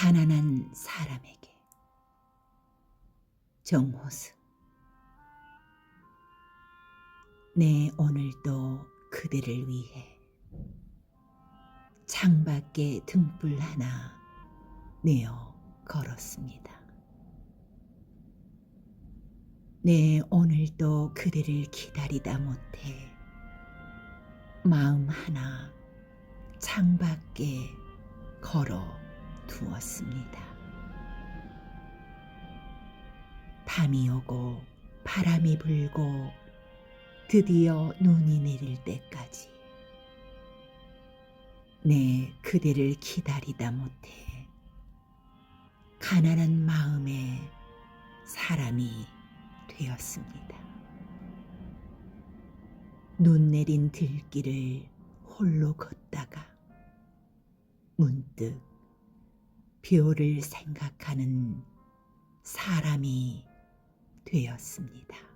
가난한 사람에게 정호승 내 오늘도 그대를 위해 창밖에 등불 하나 내어 걸었습니다. 내 오늘도 그대를 기다리다 못해 마음 하나 창밖에 걸어 두었습니다. 밤이 오고 바람이 불고 드디어 눈이 내릴 때까지 내 그대를 기다리다 못해 가난한 마음의 사람이 되었습니다. 눈 내린 들길을 홀로 걷다가 문득 뷰를 생각하는 사람이 되었습니다.